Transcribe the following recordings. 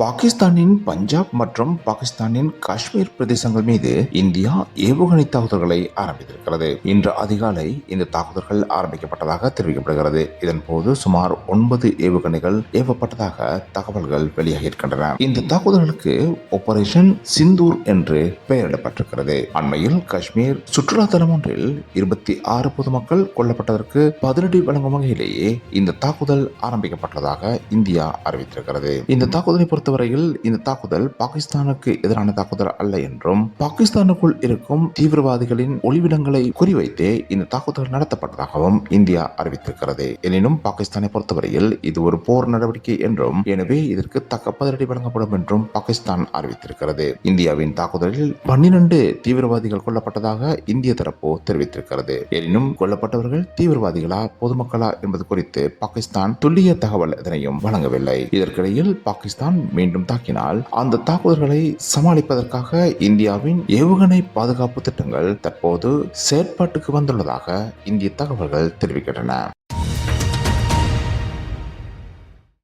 பாகிஸ்தானின் பஞ்சாப் மற்றும் பாகிஸ்தானின் காஷ்மீர் பிரதேசங்கள் மீது இந்தியா ஏவுகணை தாக்குதல்களை ஆரம்பித்திருக்கிறது. இன்று அதிகாலை இந்த தாக்குதல்கள் ஆரம்பிக்கப்பட்டதாக தெரிவிக்கப்படுகிறது. இதன்போது சுமார் ஒன்பது ஏவுகணைகள் ஏவப்பட்டதாக தகவல்கள் வெளியாகியிருக்கின்றன. இந்த தாக்குதல்களுக்கு ஆபரேஷன் சிந்தூர் என்று பெயரிடப்பட்டிருக்கிறது. அண்மையில் காஷ்மீர் சுற்றுலா தலம் ஒன்றில் இருபத்தி ஆறு பொதுமக்கள் கொல்லப்பட்டதற்கு பதிலடி வழங்கும் வகையிலேயே இந்த தாக்குதல் ஆரம்பிக்கப்பட்டதாக இந்தியா அறிவித்திருக்கிறது. இந்த தாக்குதலை பொறுத்தவரையில் இந்த தாக்குதல் பாகிஸ்தானுக்கு எதிரான தாக்குதல் அல்ல என்றும் பாகிஸ்தானுக்குள் இருக்கும் தீவிரவாதிகளின் ஒளிவிடங்களை குறிவைத்தே இந்த தாக்குதல் நடத்தப்பட்டதாகவும் இந்தியா அறிவித்திருக்கிறது. எனினும் பாகிஸ்தானை பொறுத்தவரையில் இது ஒரு போர் நடவடிக்கை என்றும் எனவே இதற்கு தக்க பதிலடி வழங்கப்படும் என்றும் பாகிஸ்தான் அறிவித்திருக்கிறது. இந்தியாவின் தாக்குதலில் பன்னிரண்டு தீவிரவாதிகள் கொல்லப்பட்டதாக இந்திய தரப்பு தெரிவித்திருக்கிறது. எனினும் கொல்லப்பட்டவர்கள் தீவிரவாதிகளா பொதுமக்களா என்பது குறித்து பாகிஸ்தான் துல்லிய தகவல் எதனையும் வழங்கவில்லை. இதற்கிடையில் பாகிஸ்தான் மீண்டும் தாக்கினால் அந்த தாக்குதல்களை சமாளிப்பதற்காக இந்தியாவின் ஏவுகணை பாதுகாப்பு திட்டங்கள் தற்போது செயற்பாட்டுக்கு வந்துள்ளதாக இந்திய தகவல்கள் தெரிவிக்கின்றன.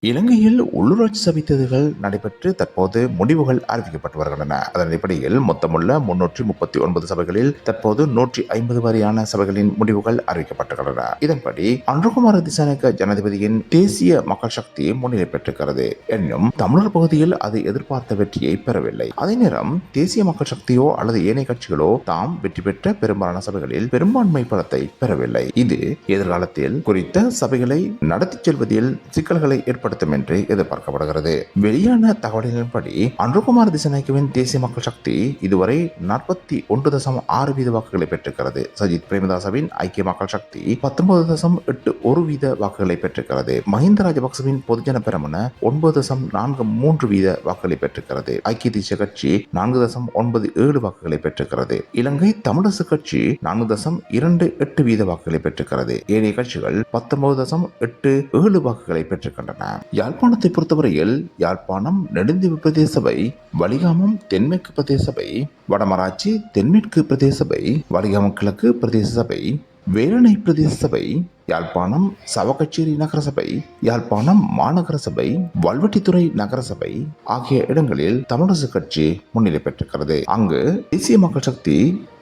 இலங்கையில் உள்ளூராட்சி சபை தேர்தல்கள் நடைபெற்று தற்போது முடிவுகள் அறிவிக்கப்பட்டு வருகின்றன. அதன் அடிப்படையில் மொத்தமுள்ள முன்னூற்றி முப்பத்தி ஒன்பது சபைகளில் தற்போது நூற்றி ஐம்பது வரையான சபைகளின் முடிவுகள் அறிவிக்கப்பட்டுள்ளன. இதன்படி அன்றுகுமார திசானக ஜனாதிபதியின் தேசிய மக்கள் சக்தி முன்னிலை பெற்றிருக்கிறது. எனினும் தமிழர் பகுதியில் அது எதிர்பார்த்த வெற்றியை பெறவில்லை. அதே நேரம் தேசிய மக்கள் சக்தியோ அல்லது ஏனைய கட்சிகளோ தாம் வெற்றி பெற்ற பெரும்பாலான சபைகளில் பெரும்பான்மை பலத்தை பெறவில்லை. இது எதிர்காலத்தில் குறித்த சபைகளை நடத்திச் செல்வதில் சிக்கல்களை ஏற்படுத்தும் என்று எதிர்பார்க்கப்படுகிறது. வெளியான தகவல்களின்படி அன்றுகுமார் திசநாயக்கவின் தேசிய மக்கள் சக்தி இதுவரை நாற்பத்தி ஒன்று தசம் ஆறு வீத வாக்குகளை பெற்றிருக்கிறது. சஜித் பிரேமதாசவின் ஐக்கிய மக்கள் சக்தி பத்தொன்பது தசம் எட்டு ஒரு வீத வாக்குகளை பெற்றிருக்கிறது. மஹிந்த ராஜபக்சவின் பொதுஜன பெரமுன ஒன்பது தசம் நான்கு மூன்று வீத வாக்குகளை பெற்றிருக்கிறது. ஐக்கிய தேசிய கட்சி நான்கு தசம் ஒன்பது ஏழு வாக்குகளை பெற்றிருக்கிறது. இலங்கை தமிழரசு கட்சி நான்கு தசம் இரண்டு எட்டு வீத வாக்குகளை பெற்றிருக்கிறது. ஏனைய கட்சிகள் பத்தொன்பது தசம் எட்டு ஏழு வாக்குகளை பெற்றிருக்கின்றன. யாழ்ப்பாணத்தை பொறுத்தவரையில் யாழ்ப்பாணம் நெடுந்தீவு பிரதேசபை வலிகாமம் தென்மேற்கு பிரதேசபை வடமராட்சி தென்மேற்கு பிரதேசபை வலிகாமம் கிழக்கு பிரதேச சபை வேலணை பிரதேச சபை யாழ்ப்பாணம் சவகச்சேரி நகரசபை யாழ்ப்பாணம் மாநகர சபை வல்வெட்டித்துறை நகரசபை ஆகிய இடங்களில் தமிழரசு கட்சி முன்னிலை பெற்றிருக்கிறது. அங்கு தேசிய மக்கள் சக்தி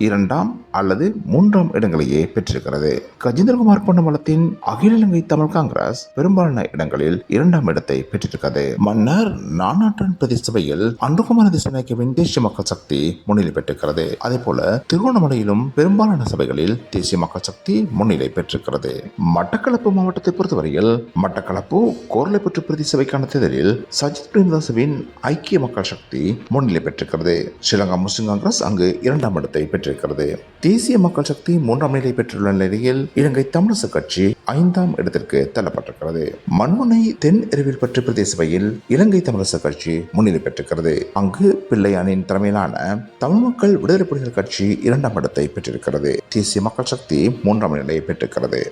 இரண்டாம் அல்லது மூன்றாம் இடங்களையே பெற்றிருக்கிறது. கஜேந்திரகுமார் பொன்னமலத்தின் அகில இலங்கை தமிழ் காங்கிரஸ் பெரும்பாலான இடங்களில் இரண்டாம் இடத்தை பெற்றிருக்கிறது. மன்னர் நானாட்டன் பிரதேச சபையில் அன்றுகுமார திசநாயக்கவின் தேசிய மக்கள் சக்தி முன்னிலை பெற்றிருக்கிறது. அதே போல திருகோணமலையிலும் பெரும்பாலான சபைகளில் தேசிய மக்கள் சக்தி முன்னிலை பெற்றிருக்கிறது. மட்டக்களப்பு மாவட்டத்தை பொறுத்தவரையில் மட்டக்களப்பு கோர்லைப்பற்று பிரதி சபைக்கான தேர்தலில் சஜித் பிரேமதாசவின் ஐக்கிய மக்கள் சக்தி முன்னிலை பெற்றிருக்கிறது. ஸ்ரீலங்கா முஸ்லிம் காங்கிரஸ் அங்கு இரண்டாம் இடத்தை பெற்றிருக்கிறது. தேசிய மக்கள் சக்தி மூன்றாம் நிலை பெற்றுள்ள நிலையில் இலங்கை தமிழரசு கட்சி ஐந்தாம் இடத்திற்கு தள்ளப்பட்டிருக்கிறது. மண்முனை தென் எருவில் பற்று பிரதேச சபையில் இலங்கை தமிழரசு கட்சி முன்னிலை பெற்றிருக்கிறது. அங்கு பிள்ளையானின் தலைமையிலான தமிழ் மக்கள் விடுதலை புலிகள் கட்சி இரண்டாம் இடத்தை பெற்றிருக்கிறது. தேசிய மக்கள் சக்தி மூன்றாம் நிலையை பெற்றிருக்கிறது.